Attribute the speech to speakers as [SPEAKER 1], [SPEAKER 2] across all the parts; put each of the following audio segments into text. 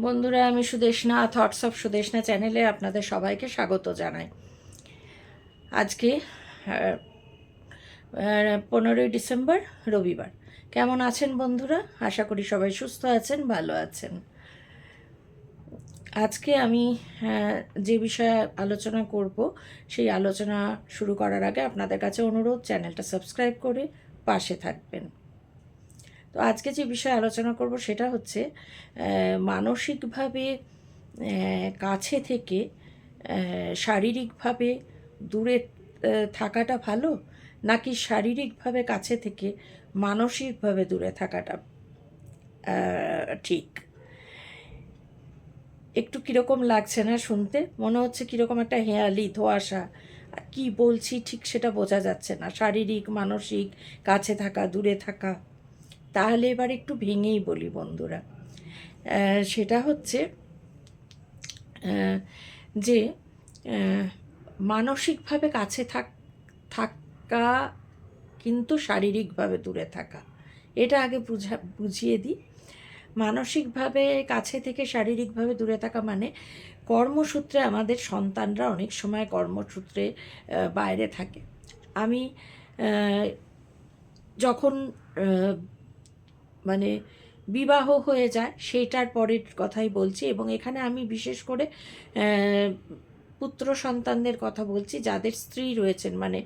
[SPEAKER 1] বন্ধুরা, আমি Sudeshna thoughts of Sudeshna চ্যানেলে আপনাদের সবাইকে স্বাগত জানাই। আজকে পনেরোই ডিসেম্বর, রবিবার। কেমন আছেন বন্ধুরা? আশা করি সবাই সুস্থ আছেন, ভালো আছেন। আজকে আমি যে বিষয়ে আলোচনা করব, সেই আলোচনা শুরু করার আগে আপনাদের কাছে অনুরোধ, চ্যানেলটা সাবস্ক্রাইব করে পাশে থাকবেন। তো আজকে যে বিষয়ে আলোচনা করব সেটা হচ্ছে মানসিকভাবে কাছে থেকে শারীরিকভাবে দূরে থাকাটা ভালো নাকি শারীরিকভাবে কাছে থেকে মানসিকভাবে দূরে থাকাটা ঠিক? একটু কীরকম লাগছে না শুনতে? মনে হচ্ছে কীরকম একটা হেয়ালি, ধোয়াশা। কি বলছি ঠিক সেটা বোঝা যাচ্ছে না। শারীরিক, মানসিক, কাছে থাকা, দূরে থাকা। তাহলে এবার একটু ভেঙেই বলি বন্ধুরা। সেটা হচ্ছে যে মানসিকভাবে কাছে থাক, থাকা কিন্তু শারীরিকভাবে দূরে থাকা। এটা আগে বুঝা, বুঝিয়ে দিই। মানসিকভাবে কাছে থেকে শারীরিকভাবে দূরে থাকা মানে কর্মসূত্রে আমাদের সন্তানরা অনেক সময় কর্মসূত্রে বাইরে থাকে। আমি যখন মানে বিবাহ হয়ে যায়, সেইটার পরের কথাই বলছি এবং এখানে আমি বিশেষ করে পুত্র সন্তানদের কথা বলছি, যাদের স্ত্রী রয়েছেন মানে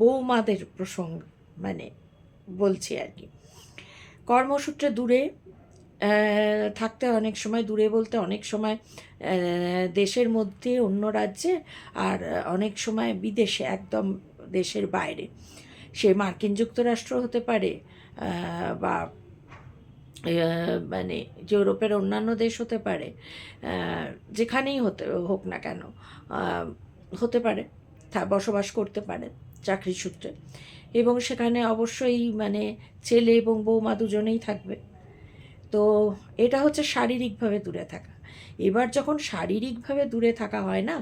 [SPEAKER 1] বৌমাদের প্রসঙ্গ মানে বলছি আর কি। কর্মসূত্রে দূরে থাকতে অনেক সময়, দূরে বলতে অনেক সময় দেশের মধ্যে অন্য রাজ্যে আর অনেক সময় বিদেশে, একদম দেশের বাইরে। সে মার্কিন যুক্তরাষ্ট্র হতে পারে বা মানে ইউরোপের অন্যান্য দেশ হতে পারে যেখানেই হতে, হোক না কেন হতে পারে বসবাস করতে পারে চাকরি সূত্রে। এবং সেখানে অবশ্যই মানে ছেলে এবং বৌমা দুজনেই থাকবে। তো এটা হচ্ছে শারীরিকভাবে দূরে থাকা। এবার যখন শারীরিকভাবে দূরে থাকা হয় না,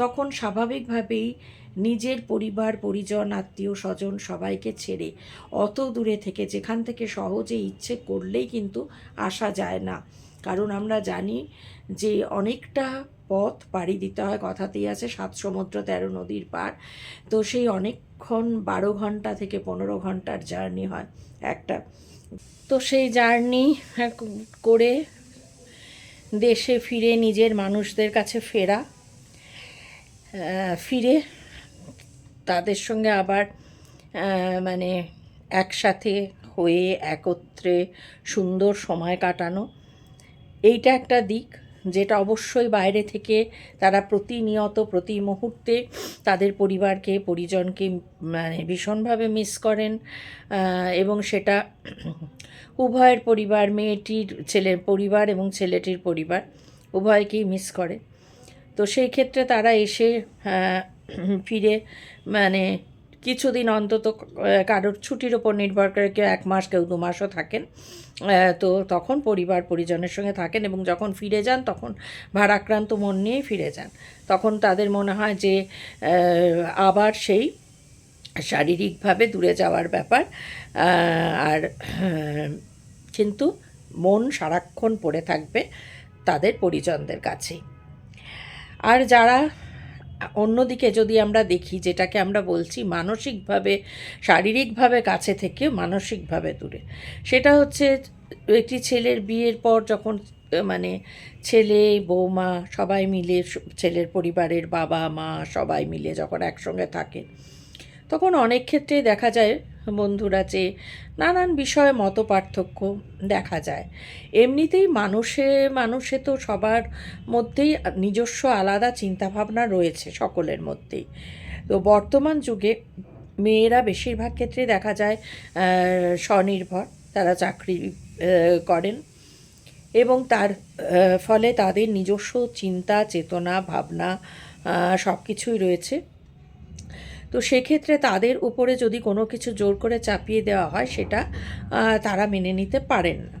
[SPEAKER 1] তখন স্বাভাবিকভাবেই নিজের পরিবার, পরিজন, আত্মীয়, স্বজন সবাইকে ছেড়ে অত দূরে থেকে, যেখান থেকে সহজে ইচ্ছে করলেই কিন্তু আসা যায় না। কারণ আমরা জানি যে অনেকটা পথ পাড়ি দিতে হয়, কথাতেই আছে, সাত সমুদ্র, তেরো নদীর পার। তো সেই অনেকক্ষণ বারো ঘণ্টা থেকে পনেরো ঘণ্টার জার্নি হয় একটা। তো সেই জার্নি করে দেশে ফিরে, নিজের মানুষদের কাছে ফেরা ফিরে তাদের সঙ্গে আবার মানে একসাথে হয়ে, একত্রে সুন্দর সময় কাটানো। এইটা একটা দিক যেটা অবশ্যই বাইরে থেকে তারা প্রতিনিয়ত, প্রতি মুহূর্তে তাদের পরিবারকে, পরিজনকে মানে ভীষণভাবে মিস করেন এবং সেটা উভয়ের পরিবার, মেয়েটির ছেলের পরিবার এবং ছেলেটির পরিবার উভয়কেই মিস করে। তো সেই ক্ষেত্রে তারা এসে ফিরে মানে কিছুদিন অন্তত কারোর ছুটির ওপর নির্ভর করে কেউ এক মাস, কেউ দু মাসও থাকেন। তো তখন পরিবার পরিজনের সঙ্গে থাকেন এবং যখন ফিরে যান, তখন ভারাক্রান্ত মন নিয়েই ফিরে যান। তখন তাদের মনে হয় যে আবার সেই শারীরিকভাবে দূরে যাওয়ার ব্যাপার। আর কিন্তু মন সারাক্ষণ পড়ে থাকবে তাদের পরিজনদের কাছেই। আর যারা অন্যদিকে যদি আমরা দেখি যেটাকে আমরা বলছি মানসিকভাবে, শারীরিকভাবে কাছে থেকে মানসিকভাবে দূরে, সেটা হচ্ছে একটি ছেলের বিয়ের পর যখন মানে ছেলে, বৌমা সবাই মিলে ছেলের পরিবারের বাবা, মা সবাই মিলে যখন একসঙ্গে থাকে তখন অনেক ক্ষেত্রেই দেখা যায় বন্ধুরা যে নানান বিষয়ে মত পার্থক্য দেখা যায়। এমনিতেই মানুষে মানুষে তো সবার মধ্যেই নিজস্ব আলাদা চিন্তাভাবনা রয়েছে সকলের মধ্যেই। তো বর্তমান যুগে মেয়েরা বেশিরভাগ ক্ষেত্রে দেখা যায় স্বনির্ভর, তারা চাকরি করেন এবং তার ফলে তাদের নিজস্ব চিন্তা, চেতনা, ভাবনা সব কিছুই রয়েছে। তো সেক্ষেত্রে তাদের উপরে যদি কোনো কিছু জোর করে চাপিয়ে দেওয়া হয়, সেটা তারা মেনে নিতে পারেন না।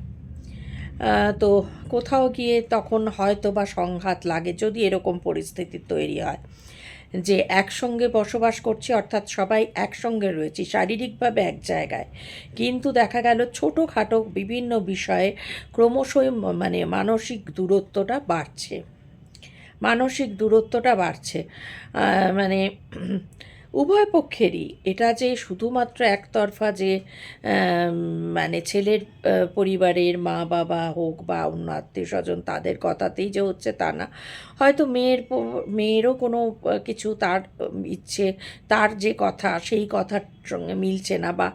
[SPEAKER 1] তো কোথাও গিয়ে তখন হয়তো বা সংঘাত লাগে, যদি এরকম পরিস্থিতি তৈরি হয় যে একসঙ্গে বসবাস করছি, অর্থাৎ সবাই একসঙ্গে রয়েছি, শারীরিকভাবে এক জায়গায়। কিন্তু দেখা গেল ছোটোখাটো বিভিন্ন বিষয়ে ক্রমশই মানে মানসিক দূরত্বটা বাড়ছে। মানসিক দূরত্বটা বাড়ছে। মানে উভয় পক্ষেরই। এটা যে শুধুমাত্র একতরফা যে মানে ছেলের পরিবারের মা বাবা হোক বা অন্য আত্মীয় স্বজন তাদের কথাতেই যে হচ্ছে তা না। হয়তো মেয়ের মেয়েরও কোনো কিছু তার ইচ্ছে, তার যে কথা সেই কথার সঙ্গে মিলছে না বা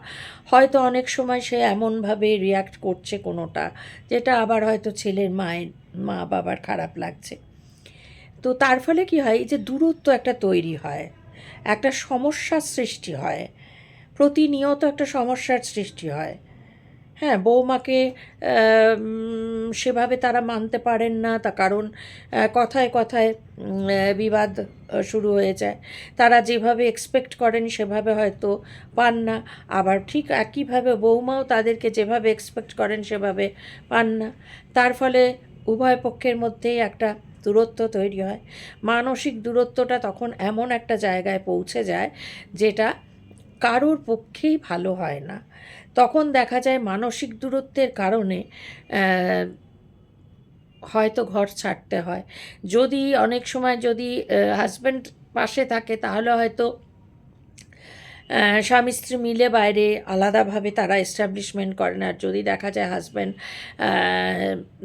[SPEAKER 1] হয়তো অনেক সময় সে এমনভাবে রিয়াক্ট করছে কোনোটা, যেটা আবার হয়তো ছেলের মায়ের, মা বাবার খারাপ লাগছে। তো তার ফলে কি হয়, এই যে দূরত্ব একটা তৈরি হয়। একটা সমস্যার সৃষ্টি হয়। প্রতিনিয়ত একটা সমস্যার সৃষ্টি হয়। হ্যাঁ বৌমাকে সেভাবে তারা মানতে পারেন না তা কারণ কথায় কথায় বিবাদ শুরু হয়ে যায়। তারা যেভাবে এক্সপেক্ট করেন সেভাবে হয়তো পান না। আবার ঠিক একইভাবে বৌমাও তাদেরকে যেভাবে এক্সপেক্ট করেন সেভাবে পান না। তার ফলে উভয় পক্ষের মধ্যেই একটা দূরত্ব তৈরি হয়। মানসিক দূরত্বটা তখন এমন একটা জায়গায় পৌঁছে যায় যেটা কারোর পক্ষেই ভালো হয় না। তখন দেখা যায় মানসিক দূরত্বের কারণে হয়তো ঘর ছাড়তে হয়। যদি অনেক সময় যদি হাজব্যান্ড পাশে থাকে তাহলে হয়তো স্বামী স্ত্রী মিলে বাইরে আলাদাভাবে তারা এস্টাবলিশমেন্ট করেন। আর যদি দেখা যায় হাজব্যান্ড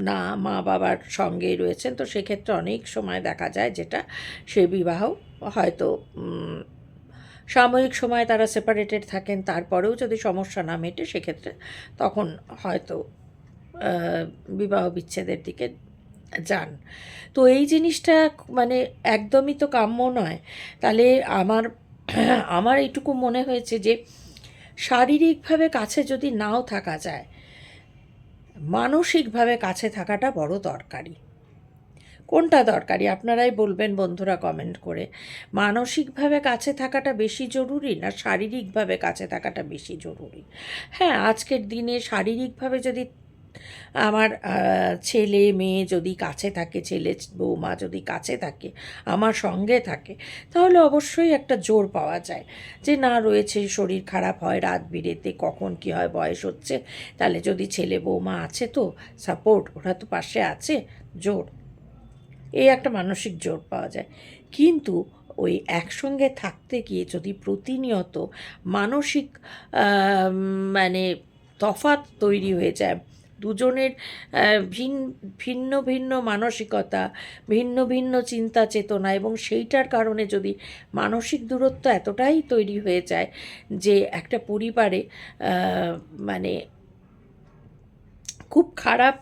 [SPEAKER 1] না, মা বাবার সঙ্গেই রয়েছেন, তো সেক্ষেত্রে অনেক সময় দেখা যায় যেটা সে বিবাহ হয়তো সাময়িক সময় তারা সেপারেটেড থাকেন, তারপরেও যদি সমস্যা না মেটে, সেক্ষেত্রে তখন হয়তো বিবাহ বিচ্ছেদের দিকে যান। তো এই জিনিসটা মানে একদমই তো কাম্য নয়। তাহলে আমার আমার এইটুকু মনে হয়েছে যে, শারীরিকভাবে কাছে যদি নাও থাকা যায়, মানসিকভাবে কাছে থাকাটা বড় দরকারি। কোনটা দরকারি? আপনারাই বলবেন বন্ধুরা কমেন্ট করে। মানসিকভাবে কাছে থাকাটা বেশি জরুরি না শারীরিকভাবে কাছে থাকাটা বেশি জরুরি? হ্যাঁ আজকের দিনে শারীরিকভাবে যদি আমার ছেলে, মেয়ে যদি কাছে থাকে, ছেলে বৌমা যদি কাছে থাকে, আমার সঙ্গে থাকে, তাহলে অবশ্যই একটা জোর পাওয়া যায় যে, না, রয়েছে, শরীর খারাপ হয়, রাত বিরেতে কখন কি হয়, বয়স হচ্ছে। তাহলে যদি ছেলে বৌমা আছে তো, সাপোর্ট, ওরা তো পাশে আছে, জোর। এই একটা মানসিক জোর পাওয়া যায়। কিন্তু ওই একসঙ্গে থাকতে গিয়ে যদি প্রতিনিয়ত মানসিক মানে তফাৎ তৈরি হয়ে যায় দুজনের ভিন- ভিন্ন ভিন্ন মানসিকতা, ভিন্ন ভিন্ন চিন্তা চেতনা এবং সেইটার কারণে যদি মানসিক দূরত্ব এতটাই তৈরি হয়ে যায় যে একটা পরিবারে মানে খুব খারাপ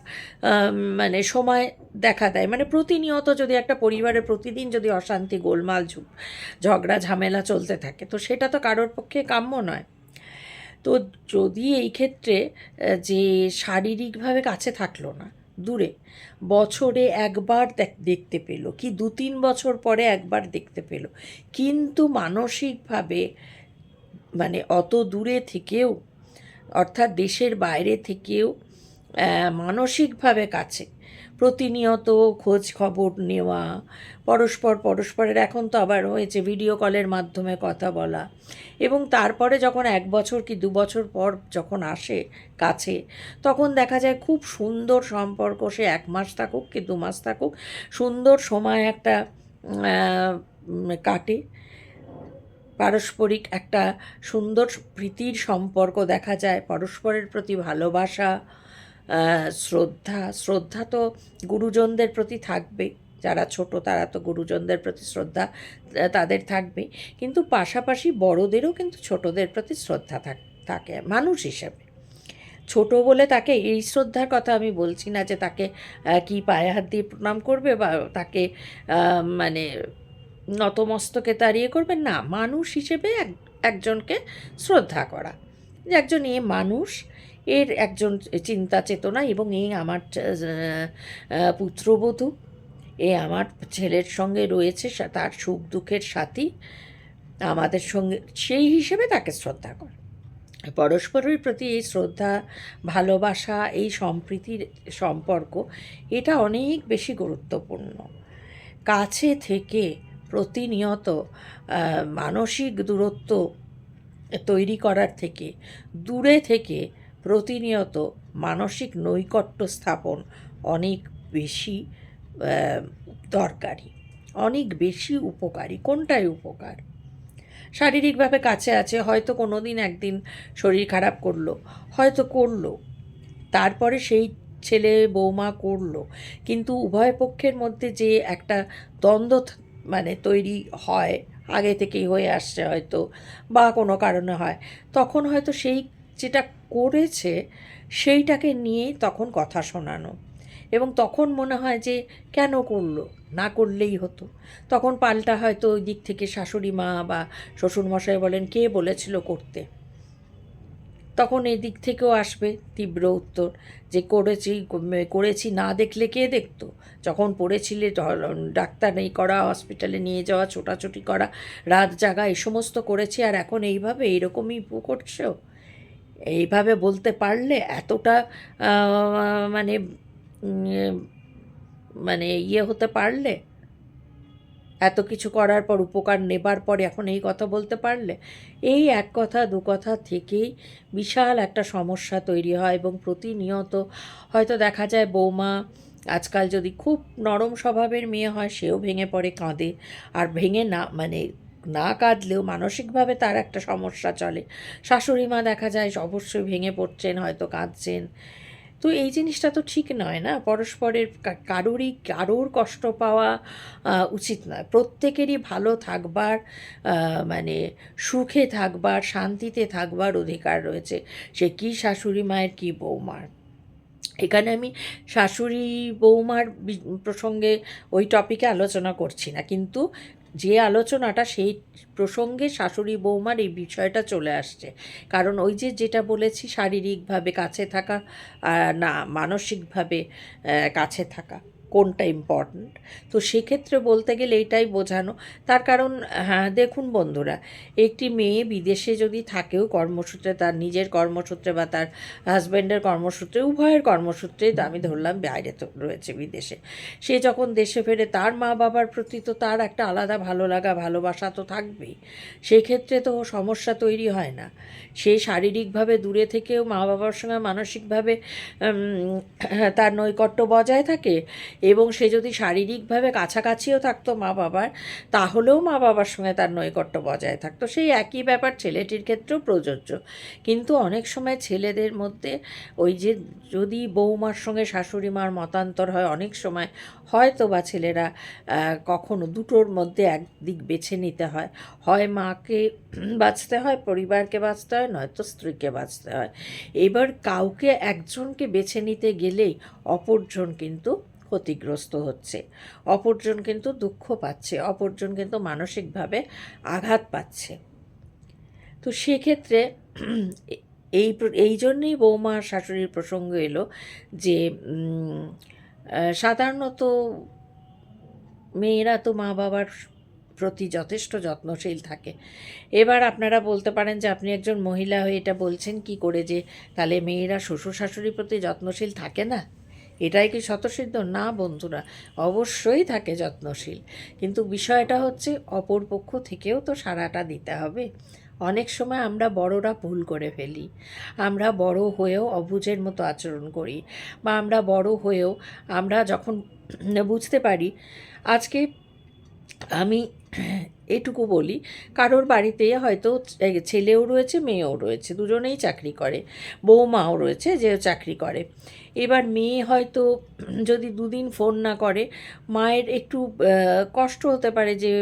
[SPEAKER 1] মানে সময় দেখা দেয়। মানে প্রতিনিয়ত যদি একটা পরিবারে প্রতিদিন যদি অশান্তি, গোলমাল ঝগড়া, ঝামেলা চলতে থাকে, তো সেটা তো কারোর পক্ষে কাম্য নয়। তো যদি এই ক্ষেত্রে যে শারীরিকভাবে কাছে থাকল না, দূরে, বছরে একবার দেখতে পেল, কি দু তিন বছর পরে একবার দেখতে পেল, কিন্তু মানসিকভাবে মানে অত দূরে থেকেও, অর্থাৎ দেশের বাইরে থেকেও মানসিকভাবে কাছে প্রতিনিয়ত খোঁজ খবর নেওয়া, পরস্পর পরস্পরের, এখন তো আবার হয়েছে ভিডিও কলের মাধ্যমে কথা বলা। এবং তারপরে যখন এক বছর কি দু বছর পর যখন আসে কাছে, তখন দেখা যায় খুব সুন্দর সম্পর্ক, সে এক মাস থাকুক কি দু মাস থাকুক, সুন্দর সময় একটা কাটে। পারস্পরিক একটা সুন্দর প্রীতির সম্পর্ক দেখা যায়, পরস্পরের প্রতি ভালোবাসা শ্রদ্ধা শ্রদ্ধা তো গুরুজনদের প্রতি থাকবে যারা ছোট, তারা তো গুরুজনদের প্রতি শ্রদ্ধা তাদের থাকবে কিন্তু পাশাপাশি বড়দেরও কিন্তু ছোটদের প্রতি শ্রদ্ধা থাক- মানুষ হিসেবে। ছোট বলে তাকে এই শ্রদ্ধার কথা আমি বলছি না যে তাকে কি পায়ে হাত দিয়ে প্রণাম করবে বা তাকে মানে নতমস্তকে তাড়িয়ে করবে। না, মানুষ হিসেবে এক, একজনকে শ্রদ্ধা করা। যে একজন এ মানুষ এর একজন চিন্তা চেতনা এবং এই আমার পুত্রবধূ। এ আমার ছেলের সঙ্গে রয়েছে তার সুখ দুঃখের সাথী। আমাদের সঙ্গে, সেই হিসেবে তাকে শ্রদ্ধা করা। পরস্পরের প্রতি এই শ্রদ্ধা, ভালোবাসা, এই সম্প্রীতির সম্পর্ক, এটা অনেক বেশি গুরুত্বপূর্ণ। কাছে থেকে প্রতিনিয়ত মানসিক দূরত্ব তৈরি করার থেকে, দূরে থেকে প্রতিনিয়ত মানসিক নৈকট্য স্থাপন অনেক বেশি দরকারি, অনেক বেশি উপকারী। কোনটাই উপকার? শারীরিকভাবে কাছে আছে, হয়তো কোনো দিন একদিন শরীর খারাপ করল, হয়তো করল, তারপরে সেই ছেলে বৌমা করল, কিন্তু উভয় পক্ষের মধ্যে যে একটা দ্বন্দ্ব মানে তৈরি হয়, আগে থেকেই হয়ে আসছে হয়তো, বা কোনো কারণে হয়, তখন হয়তো সেই যেটা করেছে সেইটাকে নিয়েই তখন কথা শোনানো। এবং তখন মনে হয় যে কেন করল? না করলেই হতো। তখন পাল্টা হয়তো ওই দিক থেকে শাশুড়ি মা বা শ্বশুরমশাই বলেন, কে বলেছিল করতে? তখন এই দিক থেকেও আসবে তীব্র উত্তর যে করেছি করেছি না দেখলে কে দেখতো? যখন পড়েছিলে ডাক্তার নেই করা, হসপিটালে নিয়ে যাওয়া, ছোটাছুটি করা, রাত জাগা, এই সমস্ত করেছি, আর এখন এইভাবে এইরকমই করছ? এইভাবে বলতে পারলে এতটা মানে মানে ইয়ে হতে পারলে, এত কিছু করার পর, উপকার নেবার পর এখন এই কথা বলতে পারলে, এই এক কথা, দু কথা থেকেই বিশাল একটা সমস্যা তৈরি হয় এবং প্রতিনিয়ত হয়তো দেখা যায় বৌমা আজকাল যদি খুব নরম স্বভাবের মেয়ে হয়, সেও ভেঙে পড়ে, কাঁদে। আর ভেঙে না মানে না কাঁদলেও মানসিকভাবে তার একটা সমস্যা চলে। শাশুড়ি মা দেখা যায় অবশ্যই ভেঙে পড়ছেন, হয়তো কাঁদছেন। তো এই জিনিসটা তো ঠিক নয় না? পরস্পরের কারোরই, কারোর কষ্ট পাওয়া উচিত নয় প্রত্যেকেরই ভালো থাকবার মানে সুখে থাকবার, শান্তিতে থাকবার অধিকার রয়েছে। সে কি শাশুড়ি মায়ের, কি বৌমার? এখানে আমি শাশুড়ি বৌমার প্রসঙ্গে ওই টপিকে আলোচনা করছি না। কিন্তু যে আলোচনাটা সেই প্রসঙ্গে শাশুড়ি বৌমার এই বিষয়টা চলে আসছে। কারণ ওই যে যেটা বলেছি, শারীরিকভাবে কাছে থাকা না, মানসিকভাবে কাছে থাকা। কোনটা ইম্পর্ট্যান্ট তো সেক্ষেত্রে বলতে গেলে এইটাই বোঝানো। তার কারণ হ্যাঁ দেখুন বন্ধুরা, একটি মেয়ে বিদেশে যদি থাকেও কর্মসূত্রে, তার নিজের কর্মসূত্রে বা তার হাজব্যান্ডের কর্মসূত্রে, উভয়ের কর্মসূত্রেই তো আমি ধরলাম বাইরে তো রয়েছে বিদেশে। সে যখন দেশে ফেরে, তার মা বাবার প্রতি তো তার একটা আলাদা ভালো লাগা, ভালোবাসা তো থাকবেই। সেক্ষেত্রে তো সমস্যা তৈরি হয় না। সে শারীরিকভাবে দূরে থেকেও মা বাবার সঙ্গে মানসিকভাবে তার নৈকট্য বজায় থাকে এবং সে যদি শারীরিকভাবে কাছাকাছিও থাকতো মা বাবার, তাহলেও মা বাবার সঙ্গে তার নৈকট্য বজায় থাকতো। সেই একই ব্যাপার ছেলেটির ক্ষেত্রেও প্রযোজ্য। কিন্তু অনেক সময় ছেলেদের মধ্যে ওই যে যদি বৌমার সঙ্গে শাশুড়ি মার মতান্তর হয়, অনেক সময় হয়তো বা ছেলেরা কখনো দুটোর মধ্যে এক দিক বেছে নিতে হয়। হয় মাকে বাঁচতে হয়, পরিবারকে বাঁচতে হয়, নয়তো স্ত্রীকে বাঁচতে হয়। এবার কাউকে একজনকে বেছে নিতে গেলেই অপরজন কিন্তু ক্ষতিগ্রস্ত হচ্ছে। অপরজন কিন্তু দুঃখ পাচ্ছে, অপরজন কিন্তু মানসিকভাবে আঘাত পাচ্ছে। তো সেক্ষেত্রে এই এই জন্যেই বৌমা শাশুড়ির প্রসঙ্গ এলো যে সাধারণত মেয়েরা তো মা বাবার প্রতি যথেষ্ট যত্নশীল থাকে। এবার আপনারা বলতে পারেন যে, আপনি একজন মহিলা হয়ে এটা বলছেন কি করে যে, তাহলে মেয়েরা শ্বশুর শাশুড়ির প্রতি যত্নশীল থাকে না? এটাই কি স্বতঃসিদ্ধ? না বন্ধুরা, অবশ্যই থাকে যত্নশীল। কিন্তু বিষয়টা হচ্ছে অপর পক্ষ থেকেও তো সারাটা দিতে হবে। অনেক সময় আমরা বড়রা ভুল করে ফেলি। আমরা বড় হয়েও অবুঝের মতো আচরণ করি বা আমরা বড় হয়েও আমরা যখন বুঝতে পারি, আজকে আমি এটুকু বলি, কারোর বাড়িতে হয়তো ছেলেও রয়েছে, মেয়েও রয়েছে, দুজনেই চাকরি করে, বৌমাও রয়েছে যে চাকরি করে। এবার মেয়ে হয়তো যদি দুদিন ফোন না করে, মায়ের একটু কষ্ট হতে পারে যে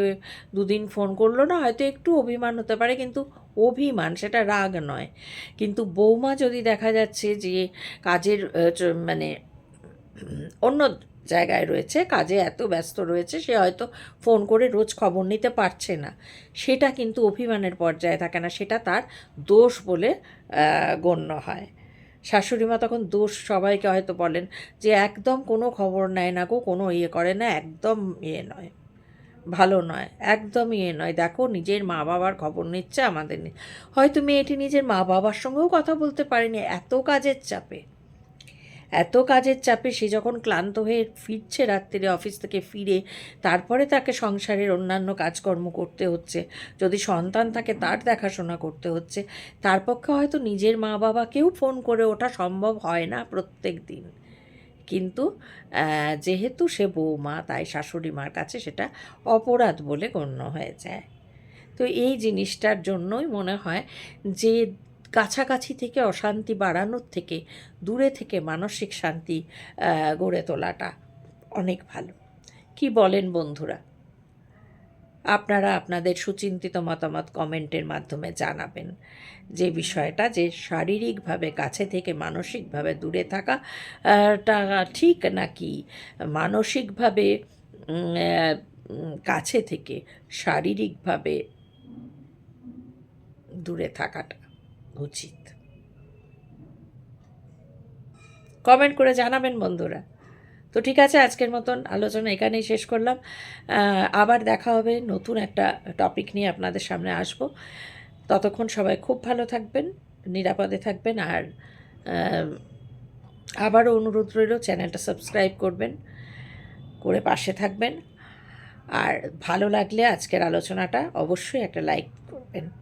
[SPEAKER 1] দুদিন ফোন করল না, হয়তো একটু অভিমান হতে পারে, কিন্তু অভিমান সেটা রাগ নয়। কিন্তু বৌমা যদি দেখা যাচ্ছে যে কাজের মানে অন্য জায়গায় রয়েছে, কাজে এত ব্যস্ত রয়েছে, সে হয়তো ফোন করে রোজ খবর নিতে পারছে না। সেটা কিন্তু অভিমানের পর্যায়ে থাকে না, সেটা তার দোষ বলে গণ্য হয়। শাশুড়ি মা তখন দোষ সবাইকে হয়তো বলেন যে একদম কোনো খবর নেয় না গো, কোনো ইয়ে করে না, একদম ইয়ে নয়। ভালো নয়, একদম ইয়ে নয়। দেখো, নিজের মা বাবার খবর নিচ্ছে আমাদের হয়তো মেয়েটি নিজের মা বাবার সঙ্গেও কথা বলতে পারেনি, এত কাজের চাপে। এত কাজের চাপে সে যখন ক্লান্ত হয়ে ফিরছে রাত্রিরে অফিস থেকে ফিরে, তারপরে তাকে সংসারের অন্যান্য কাজকর্ম করতে হচ্ছে। যদি সন্তান থাকে, তার দেখাশোনা করতে হচ্ছে। তার পক্ষে হয়তো নিজের মা বাবাকেও ফোন করে ওঠা সম্ভব হয় না প্রত্যেক দিন। কিন্তু যেহেতু সে বৌমা, তাই শাশুড়ি মার কাছে সেটা অপরাধ বলে গণ্য হয়ে যায়। তো এই জিনিসটার জন্যই মনে হয় যে কাছাকাছি থেকে অশান্তি বাড়ানোর থেকে দূরে থেকে মানসিক শান্তি গড়ে তোলাটা অনেক ভালো। কি বলেন বন্ধুরা? আপনারা আপনাদের সুচিন্তিত মতামত কমেন্টের মাধ্যমে জানাবেন। যে বিষয়টা যে শারীরিকভাবে কাছে থেকে মানসিকভাবে দূরে থাকা টা ঠিক নাকি মানসিকভাবে কাছে থেকে শারীরিকভাবে দূরে থাকাটা? উচিত। কমেন্ট করে জানাবেন বন্ধুরা। তো ঠিক আছে, আজকের মতন আলোচনা এখানেই শেষ করলাম। আবার দেখা হবে নতুন একটা টপিক নিয়ে আপনাদের সামনে আসব। ততক্ষণ সবাই খুব ভালো থাকবেন, নিরাপদে থাকবেন আর আবারও অনুরোধ রইল, চ্যানেলটা সাবস্ক্রাইব করবেন, করে পাশে থাকবেন। আর ভালো লাগলে আজকের আলোচনাটা অবশ্যই একটা লাইক করবেন।